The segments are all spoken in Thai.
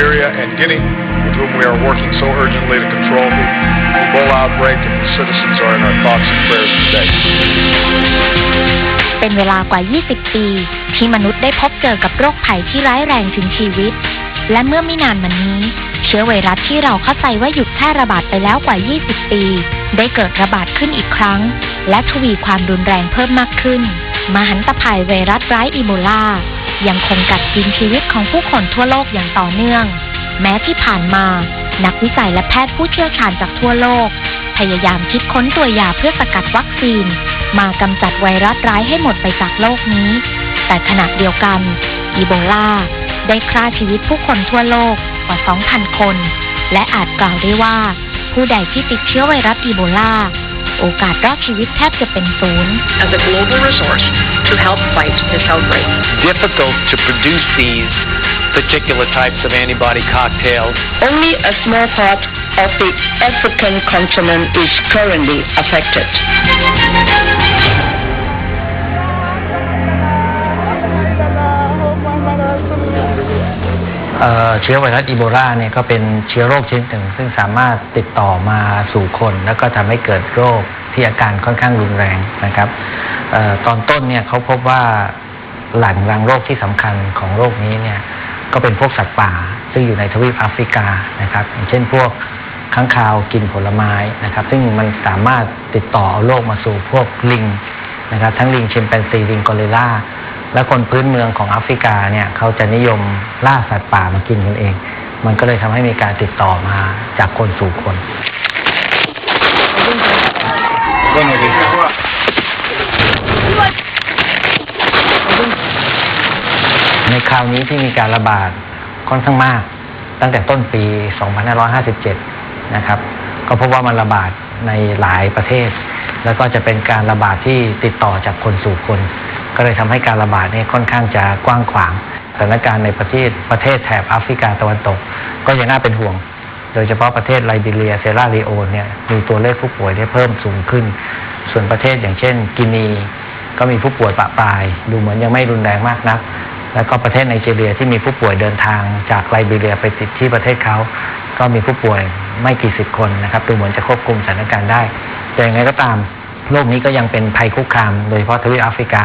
Liberia and Guinea, with whom we are working so urgently to control the Ebola outbreak, and the citizens are in our thoughts and prayers today. เป็นเวลากว่า 20 ปี ที่มนุษย์ได้พบเจอกับโรคภัยที่ร้ายแรงถึงชีวิต และเมื่อไม่นานมานี้ เชื้อไวรัสที่เราเข้าใจว่าหยุดแพร่ระบาดไปแล้วกว่า 20 ปี ได้เกิดระบาดขึ้นอีกครั้ง และทวีความรุนแรงเพิ่มมากขึ้น มหันตภัยไวรัสร้ายอีโบลา ยังคงกัดกินชีวิตของผู้คนทั่วโลกอย่างต่อเนื่อง แม้ที่ผ่านมา นักวิจัยและแพทย์ผู้เชี่ยวชาญจากทั่วโลก พยายามคิดค้นตัวยาเพื่อสกัดวัคซีน มากำจัดไวรัสร้ายให้หมดไปจากโลกนี้ แต่ขณะเดียวกันอีโบลาได้ฆ่าชีวิตผู้คนทั่วโลกกว่า 2,000 คน และอาจกล่าวได้ว่า ผู้ใดที่ติดเชื้อไวรัสอีโบลา โอกาสรอดชีวิตแทบจะเป็นศูนย์ as a global resource to help fight this outbreak. difficult to produce these particular types of antibody cocktails. Only a small part of the African continent is currently affected. เอ่อเชื้อไวรัสอีโบลาเนี่ยก็เป็นเชื้อโรคชนิดหนึ่ง ซึ่งสามารถติดต่อมาสู่คน แล้วก็ทำให้เกิดโรคที่อาการค่อนข้างรุนแรงนะครับเออตอนต้นเนี่ยเขาพบว่าหลังรังโรคที่สำคัญของโรคนี้เนี่ยก็เป็นพวกสัตว์ป่า ซึ่งอยู่ในทวีปแอฟริกานะครับอย่างเช่นพวกค้างคาวกินผลไม้นะครับ ซึ่งมันสามารถติดต่อเอาโรคมาสู่พวกลิงนะครับ ทั้งลิงชิมแปนซีลิงกอริลลา และคนพื้นเมืองของแอฟริกาเนี่ยเขาจะนิยมล่าสัตว์ป่ามากินกันเอง มันก็เลยทำให้มีการติดต่อมาจากคนสู่คนในคราวนี้ที่มีการระบาดค่อนข้างมาก ตั้งแต่ต้นปี 2557 นะครับ ก็พบว่ามันระบาดในหลายประเทศ แล้วก็จะเป็นการระบาดที่ติดต่อจากคนสู่คน ก็เลยทำให้การระบาดนี้ค่อนข้างจะกว้างขวางสถานการณ์ในประเทศประเทศแถบแอฟริกาตะวันตก ก็ยังน่าเป็นห่วง โดยเฉพาะประเทศไลบีเรียเซราลีโอนเนี่ยมีตัวเลขผู้ป่วยที่เพิ่มสูงขึ้น ส่วนประเทศอย่างเช่น กินีก็มีผู้ป่วยปะปลาย ดูเหมือนยังไม่รุนแรงมากนัก แล้วก็ประเทศไนจีเรียที่มีผู้ป่วยเดินทางจากไลบีเรียไปติดที่ประเทศเขาก็มีผู้ป่วยไม่กี่สิบคนนะครับดูเหมือนจะควบคุมสถานการณ์ได้ แต่อย่างไรก็ตามโรคนี้ก็ยังเป็นภัยคุกคาม โดยเฉพาะทวีปแอฟริกา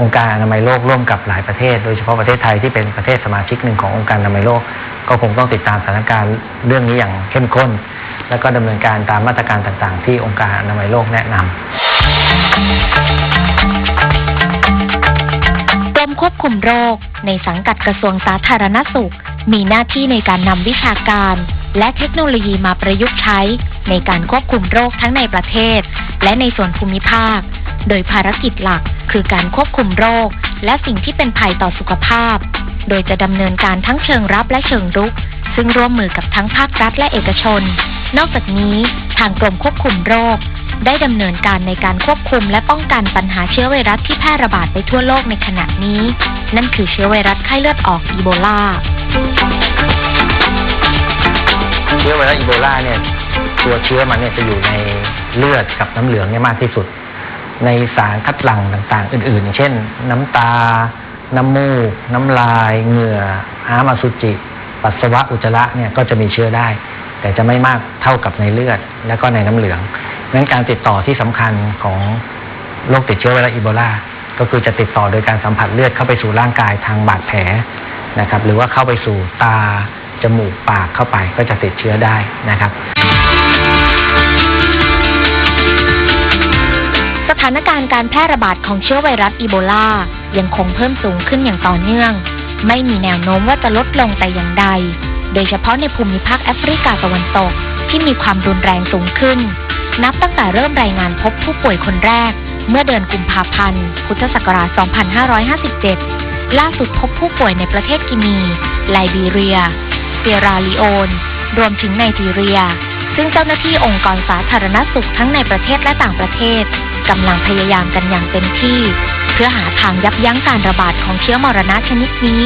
องค์การอนามัยโลกร่วมกับหลายประเทศ โดยเฉพาะประเทศไทยที่เป็นประเทศสมาชิกหนึ่งขององค์การอนามัยโลก ก็คงต้องติดตามสถานการณ์เรื่องนี้อย่างเข้มข้น แล้วก็ดำเนินการตามมาตรการต่างๆ ที่องค์การอนามัยโลกแนะนำกรมควบคุมโรค ในสังกัดกระทรวงสาธารณสุข มีหน้าที่ในการนำวิชาการ และเทคโนโลยีมาประยุกต์ใช้ ในการควบคุมโรคทั้งในประเทศ และในส่วนภูมิภาค โดยภารกิจหลักคือการควบคุมโรค และสิ่งที่เป็นภัยต่อสุขภาพ โดยจะดำเนินการทั้งเชิงรับและเชิงรุก ซึ่งร่วมมือกับทั้งภาครัฐและเอกชน นอกจากนี้ทางกรมควบคุมโรค ได้ดำเนินการในการควบคุมและป้องกันปัญหาเชื้อไวรัสที่แพร่ระบาดไปทั่วโลกในขณะนี้ นั่นคือเชื้อไวรัสไข้เลือดออกอีโบลาเชื้อไวรัสอีโบลาเนี่ยตัวเชื้อมันเนี่ยจะอยู่ในเลือดกับน้ำเหลืองเนี่ยมากที่สุด ในสารคัดหลั่งต่างๆ อื่นๆอย่างเช่น น้ำตา น้ำมูก น้ำลาย เหงื่ออามาสุจิ ปัสสาวะอุจจาระเนี่ยก็จะมีเชื้อได้ แต่จะไม่มากเท่ากับในเลือด และก็ในน้ำเหลืองงั้นการติดต่อที่สำคัญของโรคติดเชื้อไวรัสอีโบลา ก็คือจะติดต่อโดยการสัมผัสเลือดเข้าไปสู่ร่างกายทางบาดแผลนะครับ หรือว่าเข้าไปสู่ตา จมูก ปากเข้าไปก็จะติดเชื้อได้นะครับ ถานการณ์การแพร่ระบาดของเชื้อไวรัสอีโบลายังคงเพิ่มสูงขึ้นอย่างต่อเนื่อง ไม่มีแนวโน้มว่าจะลดลงแต่อย่างใด โดยเฉพาะในภูมิภาคแอฟริกาตะวันตกที่มีความรุนแรงสูงขึ้น นับตั้งแต่เริ่มรายงานพบผู้ป่วยคนแรก เมื่อเดือนกุมภาพันธ์ พุทธศักราช 2557 ล่าสุดพบผู้ป่วยในประเทศกินี ไลบีเรีย เซียราลีโอน รวมถึงไนจีเรีย ซึ่งเจ้าหน้าที่องค์กรสาธารณสุขทั้งในประเทศและต่างประเทศ กำลังพยายามกันอย่างเต็มที่ เพื่อหาทางยับยั้งการระบาดของเชื้อมรณะชนิดนี้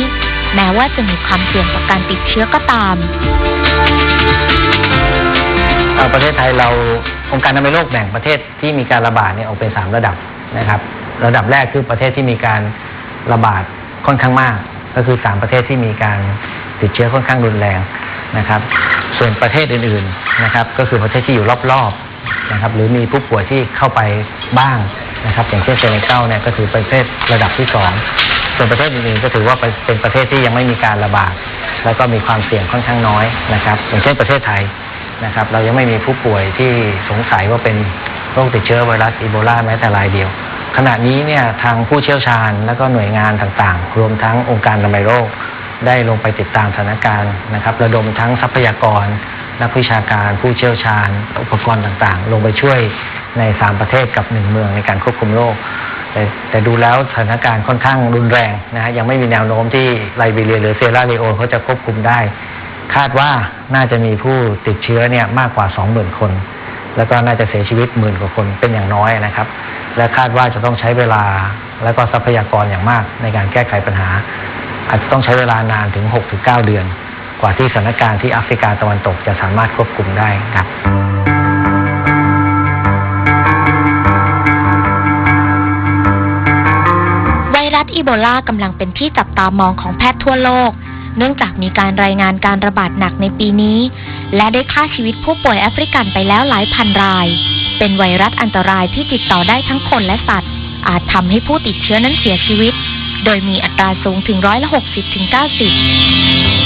แม้ว่าจะมีความเสี่ยงต่อการติดเชื้อก็ตามเอ่อประเทศไทยเราองค์การอนามัยโลกแบ่งประเทศที่มีการระบาดเนี่ยออกเป็นสามระดับนะครับ ระดับแรกคือประเทศที่มีการระบาดค่อนข้างมาก ก็คือสามประเทศที่มีการติดเชื้อค่อนข้างรุนแรงนะครับ ส่วนประเทศอื่นๆนะครับ ก็คือประเทศที่อยู่รอบๆ นะครับหรือมีผู้ป่วยที่เข้าไปบ้างนะครับอย่างเช่นเซเนกัลเนี่ยก็ถือเป็นประเทศระดับที่สองส่วนประเทศอื่นๆก็ถือว่าเป็นประเทศที่ยังไม่มีการระบาด แล้วก็มีความเสี่ยงค่อนข้างน้อยนะครับอย่างเช่นประเทศไทยนะครับเรายังไม่มีผู้ป่วยที่สงสัยว่าเป็นโรคติดเชื้อไวรัสอีโบลาแม้แต่รายเดียว ขณะนี้เนี่ยทางผู้เชี่ยวชาญและก็หน่วยงานต่างๆ รวมทั้งองค์การอนามัยโลกได้ลงไปติดตามสถานการณ์นะครับ ระดมทั้งทรัพยากร นักวิชาการผู้เชี่ยวชาญ อุปกรณ์ต่างๆ ลงไปช่วยใน 3 ประเทศกับ 1 เมืองในการควบคุมโรคแต่แต่ดูแล้วสถานการณ์ค่อนข้างรุนแรงนะฮะยังไม่มีแนวโน้มที่ไลบีเรียหรือเซราลีโอนเขาจะควบคุมได้ คาดว่าน่าจะมีผู้ติดเชื้อเนี่ยมากกว่า 20,000 คน แล้วก็น่าจะเสียชีวิตหมื่นกว่าคนเป็นอย่างน้อยนะครับ และคาดว่าจะต้องใช้เวลาและก็ทรัพยากรอย่างมากในการแก้ไขปัญหา อาจจะต้องใช้เวลานานถึง 6-9 เดือน กว่าที่สถานการณ์ที่แอฟริกาตะวันตกจะสามารถควบคุมได้ครับไวรัสอีโบลากำลังเป็นที่จับตามองของแพทย์ทั่วโลก เนื่องจากมีการรายงานการระบาดหนักในปีนี้ และได้ฆ่าชีวิตผู้ป่วยแอฟริกันไปแล้วหลายพันราย เป็นไวรัสอันตรายที่ติดต่อได้ทั้งคนและสัตว์ อาจทำให้ผู้ติดเชื้อนั้นเสียชีวิต โดยมีอัตราสูงถึงร้อยละ60ถึง90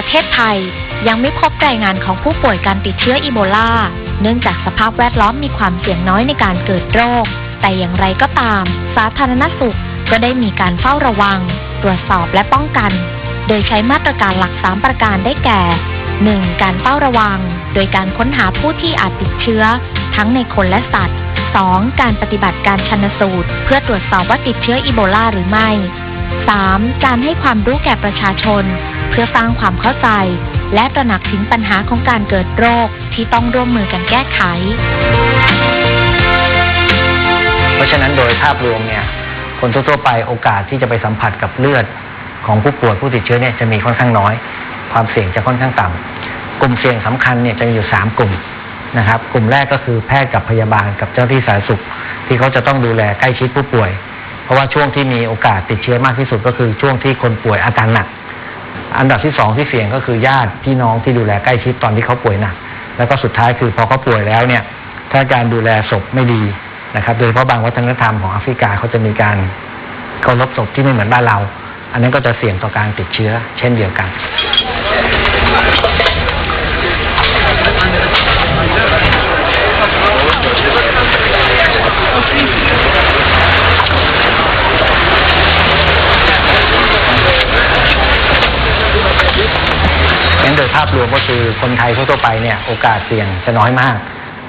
ประเทศไทย ยังไม่พบรายงานของผู้ป่วยการติดเชื้ออีโบลา เนื่องจากสภาพแวดล้อมมีความเสี่ยงน้อยในการเกิดโรค แต่อย่างไรก็ตาม สาธารณสุขก็ได้มีการเฝ้าระวัง ตรวจสอบและป้องกัน โดยใช้มาตรการหลัก 3 ประการได้แก่ 1. การเฝ้าระวัง โดยการค้นหาผู้ที่อาจติดเชื้อ ทั้งในคนและสัตว์ 2. การปฏิบัติการชันสูตร เพื่อตรวจสอบว่าติดเชื้ออีโบลาหรือไม่ 3. การให้ความรู้แก่ประชาชน เพื่อสร้างความเข้าใจ และตระหนักถึงปัญหาของการเกิดโรคที่ต้องร่วมมือกันแก้ไข เพราะฉะนั้นโดยภาพรวมเนี่ยคนทั่วๆไปโอกาสที่จะไปสัมผัสกับเลือดของผู้ป่วยผู้ติดเชื้อเนี่ยจะมีค่อนข้างน้อย ความเสี่ยงจะค่อนข้างต่ำกลุ่มเสี่ยงสำคัญเนี่ยจะมีอยู่ 3 กลุ่มนะครับ กลุ่มแรกก็คือแพทย์กับพยาบาลกับเจ้าหน้าที่สาธารณสุข ที่เขาจะต้องดูแลใกล้ชิดผู้ป่วย เพราะว่าช่วงที่มีโอกาสติดเชื้อมากที่สุดก็คือช่วงที่คนป่วยอาการหนัก อันดับที่สองที่เสี่ยงก็คือญาติพี่น้องที่ดูแลใกล้ชิดตอนที่เขาป่วยหนักแล้วก็สุดท้ายคือพอเขาป่วยแล้วเนี่ย ถ้าการดูแลศพไม่ดีนะครับ โดยเฉพาะบางวัฒนธรรมของแอฟริกาเขาจะมีการเคารพศพที่ไม่เหมือนบ้านเรา อันนั้นก็จะเสี่ยงต่อการติดเชื้อ เช่นเดียวกัน โดยภาพรวมก็คือคนไทยทั่วไปเนี่ยโอกาสเสี่ยงจะน้อยมาก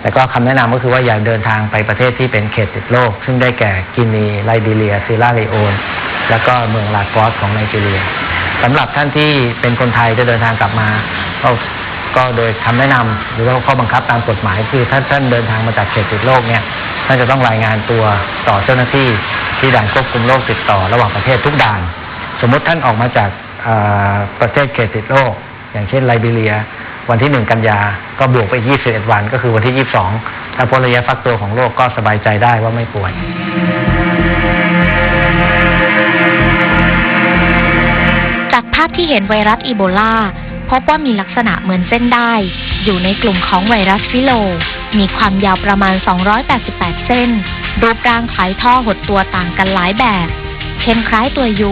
แต่ก็คำแนะนำก็คือว่าอย่าเดินทางไปประเทศที่เป็นเขตติดโรคซึ่งได้แก่กินีไลบีเรียซีราเลโอน แล้วก็เมืองลากอสของไนจีเรียสำหรับท่านที่เป็นคนไทยจะเดินทางกลับมาก็ก็โดยคำแนะนำหรือว่าข้อบังคับตามกฎหมายคือถ้าท่านเดินทางมาจากเขตติดโรคเนี่ยท่านจะต้องรายงานตัวต่อเจ้าหน้าที่ที่ด่านควบคุมโรคติดต่อระหว่างประเทศทุกด่าน สมมติท่านออกมาจากประเทศเขตติดโรค อย่างเช่นไลบีเรีย วันที่หนึ่งกันยา ก็บวกไป 21 วันก็คือวันที่ 22 ถ้าพ้นระยะฟักตัวของโรคก็สบายใจได้ว่าไม่ป่วยจากภาพที่เห็นไวรัสอีโบลาพบว่ามีลักษณะเหมือนเส้นได้ อยู่ในกลุ่มของไวรัสฟิโล มีความยาวประมาณ 288 เส้น รูปร่างคล้ายท่อหดตัวต่างกันหลายแบบ เช่นคล้ายตัวยู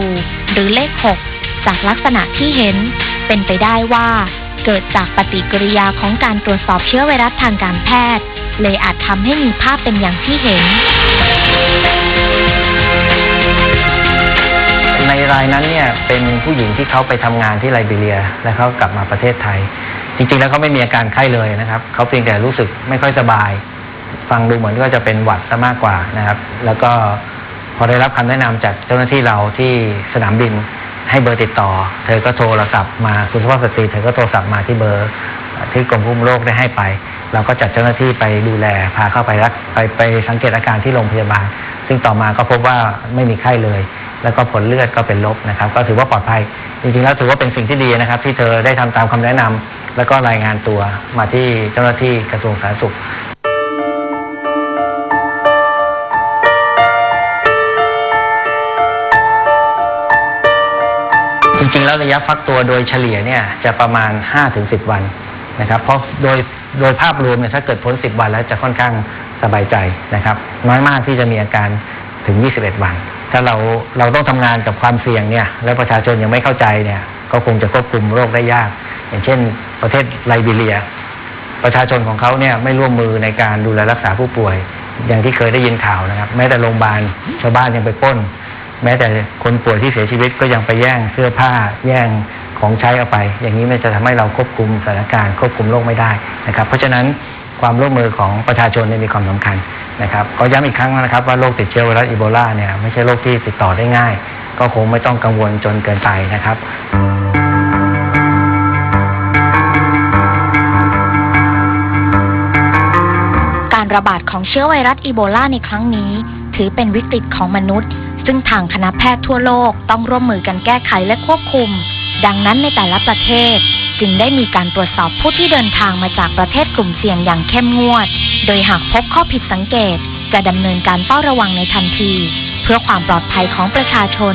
หรือเลข 6 จากลักษณะที่เห็น เป็นไปได้ว่า เกิดจากปฏิกิริยาของการตรวจสอบเชื้อไวรัสทางการแพทย์ เลยอาจทำให้มีภาพเป็นอย่างที่เห็น ในรายนั้นเนี่ยเป็นผู้หญิงที่เขาไปทำงานที่ไลบีเรีย แล้วเขากลับมาประเทศไทย จริงๆแล้วเขาไม่มีอาการไข้เลยนะครับเขาเพียงแต่รู้สึกไม่ค่อยสบาย ฟังดูเหมือนว่าจะเป็นหวัดซะมากกว่านะครับ แล้วก็พอได้รับคำแนะนำจากเจ้าหน้าที่เราที่สนามบิน ให้เบอร์ติดต่อ เธอก็โทรศัพท์มาคุณสุภาพสตรีเธอก็โทรศัพท์มาที่เบอร์ที่กรมควบคุมโรคได้ให้ไป เราก็จัดเจ้าหน้าที่ไปดูแลพาเข้าไปรักไปไปสังเกตอาการที่โรงพยาบาล ซึ่งต่อมาก็พบว่าไม่มีไข้เลย แล้วก็ผลเลือดก็เป็นลบนะครับ ก็ถือว่าปลอดภัย จริงๆแล้วถือว่าเป็นสิ่งที่ดีนะครับ ที่เธอได้ทำตามคำแนะนำแล้วก็รายงานตัวมาที่เจ้าหน้าที่กระทรวงสาธารณสุข จริงๆแล้วระยะฟักตัวโดยเฉลี่ยเนี่ยจะประมาณ 5-10 วันนะครับ เพราะโดยโดยภาพรวมเนี่ยถ้าเกิดพ้น 10 วันแล้วจะค่อนข้างสบายใจนะครับ น้อยมากที่จะมีอาการถึง 21 วัน ถ้าเราเราต้องทำงานกับความเสี่ยงเนี่ยแล้วประชาชนยังไม่เข้าใจเนี่ยก็คงจะควบคุมโรคได้ยาก อย่างเช่น ประเทศไลบีเรีย ประชาชนของเขาเนี่ยไม่ร่วมมือในการดูแลรักษาผู้ป่วย อย่างที่เคยได้ยินข่าวนะครับ แม้แต่โรงพยาบาลชาวบ้านยังไปป้น แม้แต่คนป่วยที่เสียชีวิตก็ยังไปแย่งเสื้อผ้าแย่งของใช้เอาไป อย่างนี้มันจะทำให้เราควบคุมสถานการณ์ควบคุมโรคไม่ได้นะครับ เพราะฉะนั้นความร่วมมือของประชาชนมีความสำคัญนะครับก็ย้ำอีกครั้งนะครับว่าโรคติดเชื้อไวรัสอีโบลาเนี่ยไม่ใช่โรคที่ติดต่อได้ง่าย ก็คงไม่ต้องกังวลจนเกินไปนะครับการระบาดของเชื้อไวรัสอีโบลาในครั้งนี้ ถือเป็นวิกฤตของมนุษย์ ซึ่งทางคณะแพทย์ทั่วโลกต้องร่วมมือกันแก้ไขและควบคุม ดังนั้นในแต่ละประเทศ จึงได้มีการตรวจสอบผู้ที่เดินทางมาจากประเทศกลุ่มเสี่ยงอย่างเข้มงวด โดยหากพบข้อผิดสังเกต จะดำเนินการเฝ้าระวังในทันที เพื่อความปลอดภัยของประชาชน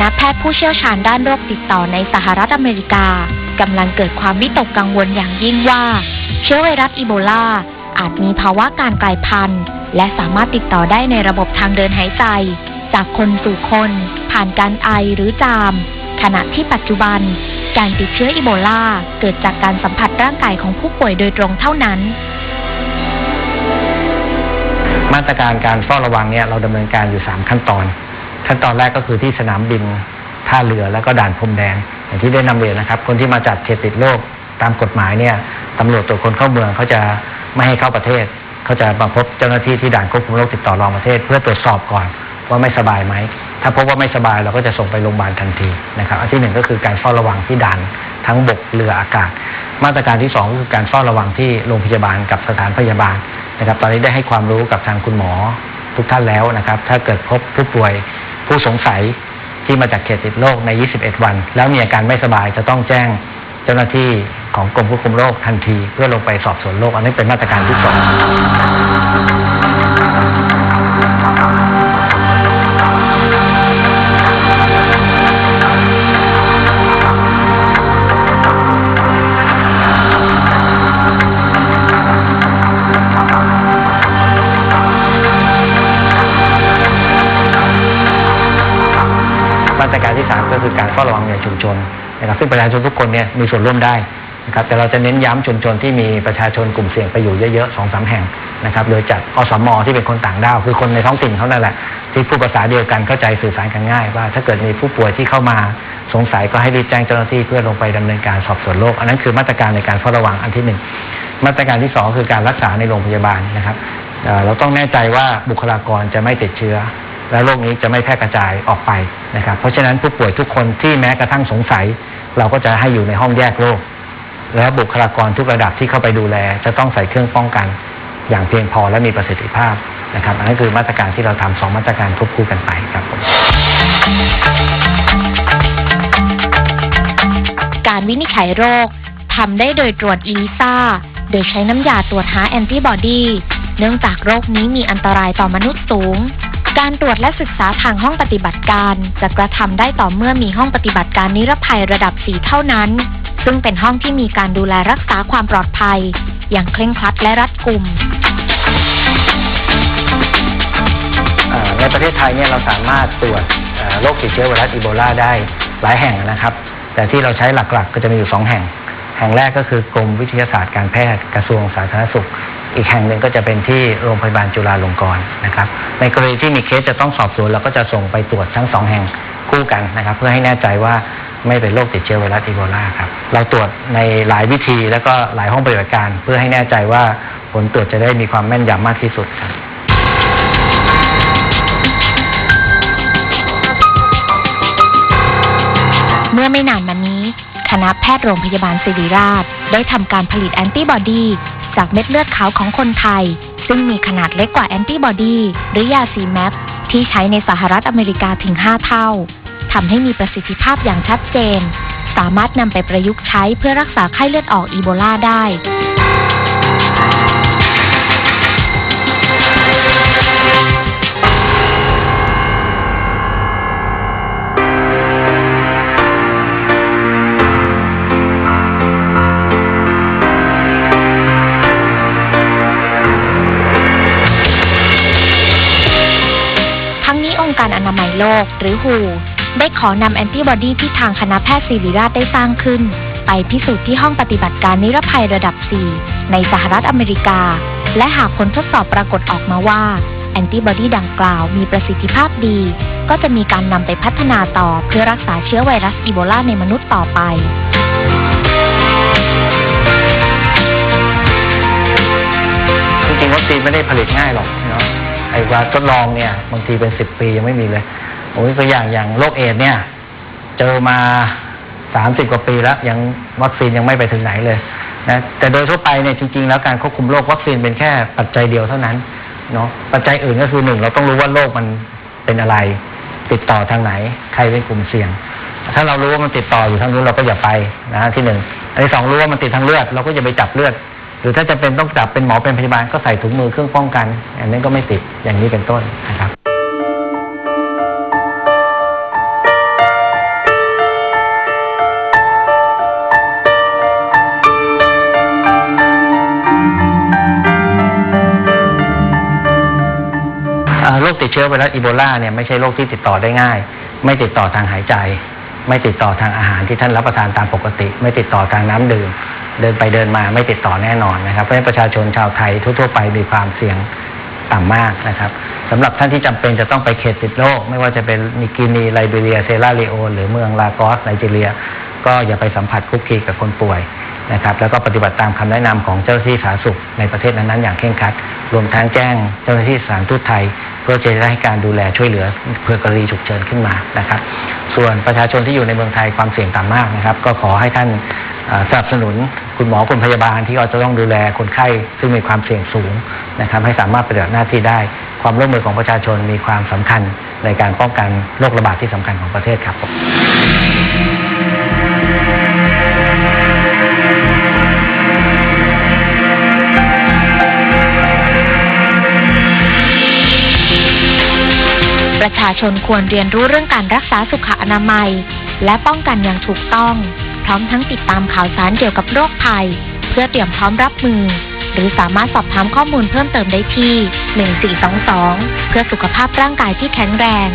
ณะแพทย์ผู้เชี่ยวชาญด้านโรคติดต่อในสหรัฐอเมริกากำลังเกิดความวิตกกังวลอย่างยิ่งว่า เชื้อไวรัสอีโบลาอาจมีภาวะการกลายพันธุ์ และสามารถติดต่อได้ในระบบทางเดินหายใจ จากคนสู่คน ผ่านการไอหรือจาม ขณะที่ปัจจุบัน การติดเชื้ออีโบลาเกิดจากการสัมผัสร่างกายของผู้ป่วยโดยตรงเท่านั้นมาตรการการเฝ้าระวังเนี่ยเราดำเนินการอยู่ 3 ขั้นตอน ขั้นตอนแรกก็คือที่สนามบินท่าเรือแล้วก็ด่านพรมแดน อย่างที่ได้นำเรียนนะครับ คนที่มาจากเขตติดโรคตามกฎหมายเนี่ยตำรวจตรวจคนเข้าเมืองเขาจะไม่ให้เข้าประเทศเขาจะมาพบเจ้าหน้าที่ที่ด่านควบคุมโรคติดต่อรองประเทศ เพื่อตรวจสอบก่อนว่าไม่สบายไหม ถ้าพบว่าไม่สบายเราก็จะส่งไปโรงพยาบาลทันทีนะครับ อันที่หนึ่งก็คือการเฝ้าระวังที่ด่านทั้งบกเรืออากาศ มาตรการที่สองก็คือการเฝ้าระวังที่โรงพยาบาลกับสถานพยาบาลนะครับ ตอนนี้ได้ให้ความรู้กับทางคุณหมอทุกท่านแล้วนะครับ ถ้าเกิดพบผู้ป่วย ผู้สงสัยที่มาจากเขตติดโรคใน 21 วัน แล้วมีอาการไม่สบายจะต้องแจ้งเจ้าหน้าที่ของกรมควบคุมโรคทันที เพื่อลงไปสอบสวนโรคอันนี้เป็นมาตรการที่สอง เฝ้าระวังในชุมชนนะครับซึ่งประชาชนทุกคนเนี่ยมีส่วนร่วมได้นะครับแต่เราจะเน้นย้ำชุมชนที่มีประชาชนกลุ่มเสี่ยงไปอยู่เยอะๆสองสามแห่งนะครับโดยจัดอสมที่เป็นคนต่างด้าวคือคนในท้องถิ่นเขานั่นแหละที่พูดภาษาเดียวกันเข้าใจสื่อสารกันง่าย ว่าถ้าเกิดมีผู้ป่วยที่เข้ามาสงสัยก็ให้รีบแจ้งเจ้าหน้าที่เพื่อลงไปดำเนินการสอบสวนโรคอันนั้นคือมาตรการในการเฝ้าระวังอันที่หนึ่งมาตรการที่สองคือการรักษาในโรงพยาบาลนะครับเราต้องแน่ใจว่าบุคลากรจะไม่ติดเชื้อ แล้วโรคนี้จะไม่แพร่กระจายออกไปนะครับ เพราะฉะนั้นผู้ป่วยทุกคนที่แม้กระทั่งสงสัย เราก็จะให้อยู่ในห้องแยกโรค แล้วบุคลากรทุกระดับที่เข้าไปดูแล จะต้องใส่เครื่องป้องกัน อย่างเพียงพอและมีประสิทธิภาพนะครับอันนั้นคือมาตรการที่เราทำสองมาตรการควบคู่กันไปครับผมการวินิจฉัยโรคทำได้โดยตรวจอีลิซ่าโดยใช้น้ำยาตรวจหาแอนติบอดี เนื่องจากโรคนี้มีอันตรายต่อมนุษย์สูง การตรวจและศึกษาทางห้องปฏิบัติการ จะกระทำได้ต่อเมื่อมีห้องปฏิบัติการนิรภัยระดับ 4 เท่านั้น ซึ่งเป็นห้องที่มีการดูแลรักษาความปลอดภัย อย่างเคร่งครัดและรัดกุมในประเทศไทยเนี่ยเราสามารถตรวจโรคติดเชื้อไวรัสอีโบลาได้หลายแห่งนะครับ แต่ที่เราใช้หลักๆก็จะมีอยู่สองแห่ง แห่งแรกก็คือกรมวิทยาศาสตร์การแพทย์กระทรวงสาธารณสุข อีกแห่งหนึ่งก็จะเป็นที่โรงพยาบาลจุฬาลงกรณ์นะครับ ในกรณีที่มีเคสจะต้องสอบสวนเราก็จะส่งไปตรวจทั้งสองแห่งคู่กันนะครับ เพื่อให้แน่ใจว่าไม่เป็นโรคติดเชื้อไวรัสอีโบลาครับ เราตรวจในหลายวิธีแล้วก็หลายห้องปฏิบัติการ เพื่อให้แน่ใจว่าผลตรวจจะได้มีความแม่นยำมากที่สุดครับเมื่อไม่นานมานี้ คณะแพทย์โรงพยาบาลศิริราช ได้ทำการผลิตแอนติบอดี จากเม็ดเลือดขาวของคนไทย ซึ่งมีขนาดเล็กกว่าแอนติบอดี หรือยาซีแมปที่ใช้ในสหรัฐอเมริกาถึง 5 เท่าทำให้มีประสิทธิภาพอย่างชัดเจน สามารถนำไปประยุกต์ใช้เพื่อรักษาไข้เลือดออกอีโบลาได้ การอนามัยโลกหรือ WHO ได้ขอนำแอนติบอดีที่ทางคณะแพทย์ศิริราชได้สร้างขึ้น ไปพิสูจน์ที่ห้องปฏิบัติการนิรภัยระดับ 4 ในสหรัฐอเมริกา และหากผลทดสอบปรากฏออกมาว่า แอนติบอดีดังกล่าวมีประสิทธิภาพดี ก็จะมีการนำไปพัฒนาต่อเพื่อรักษาเชื้อไวรัสอีโบลาในมนุษย์ต่อไปจริงๆวัคซีนไม่ได้ผลิตง่ายหรอกเนาะ ไอ้ว่าทดลองเนี่ยบางทีเป็นสิบปียังไม่มีเลยผมยกตัวอย่างอย่างโรคเอดส์เนี่ย เจอมาสามสิบกว่าปีแล้วยังวัคซีนยังไม่ไปถึงไหนเลยนะแต่โดยทั่วไปเนี่ยจริง ๆ แล้วการควบคุมโรควัคซีนเป็นแค่ปัจจัยเดียวเท่านั้นเนาะปัจจัยอื่นก็คือหนึ่งเราต้องรู้ว่าโรคมันเป็นอะไร ติดต่อทางไหน ใครเป็นกลุ่มเสี่ยง ถ้าเรารู้ว่ามันติดต่ออยู่ทางนู้นเราก็อย่าไปนะที่หนึ่งอันที่สองรู้ว่ามันติดทางเลือดเราก็อย่าไปจับเลือด รือถ้าจะเป็นต้องจับเป็นหมอเป็นพยาบาลก็ใส่ถุงมือเครื่องป้องกัน อันนี้นก็ไม่ติดอย่างนี้เป็นต้นนะครับโรคติดเชื้อไวรัสอีโบลาเนี่ยไม่ใช่โรคที่ติดต่อได้ง่าย ไม่ติดต่อทางหายใจ ไม่ติดต่อทางอาหารที่ท่านรับประทานตามปกติ ไม่ติดต่อทางน้ำดื่ม เดินไปเดินมาไม่ติดต่อแน่นอนนะครับเพราะฉะนั้นประชาชนชาวไทยทั่วๆไปมีความเสี่ยงต่ำมากนะครับสำหรับท่านที่จำเป็นจะต้องไปเขตติดโรคไม่ว่าจะเป็นนิกินีไลบีเรียเซราเลีโอหรือเมืองลากอสไนจีเรีย ก็อย่าไปสัมผัสคุกคีกับคนป่วยนะครับแล้วก็ปฏิบัติตามคำแนะนำของเจ้าหน้าที่สาธารณสุขในประเทศนั้นๆอย่างเคร่งครัด รวมทั้งแจ้งเจ้าหน้าที่สถานทูตไทย เพื่อจะได้ให้การดูแลช่วยเหลือเพื่อกรณีฉุกเฉินขึ้นมานะครับ ส่วนประชาชนที่อยู่ในเมืองไทยความเสี่ยงต่ำมากนะครับ ก็ขอให้ท่านสนับสนุนคุณหมอคุณพยาบาลที่เราจะต้องดูแลคนไข้ซึ่งมีความเสี่ยงสูงนะครับ ให้สามารถปฏิบัติหน้าที่ได้ ความร่วมมือของประชาชนมีความสำคัญในการป้องกันโรคระบาดที่สำคัญของประเทศครับ ประชาชนควรเรียนรู้เรื่องการรักษาสุขอนามัย และป้องกันอย่างถูกต้อง พร้อมทั้งติดตามข่าวสารเกี่ยวกับโรคภัย เพื่อเตรียมพร้อมรับมือ หรือสามารถสอบถามข้อมูลเพิ่มเติมได้ที่ 1422 เพื่อสุขภาพร่างกายที่แข็งแรง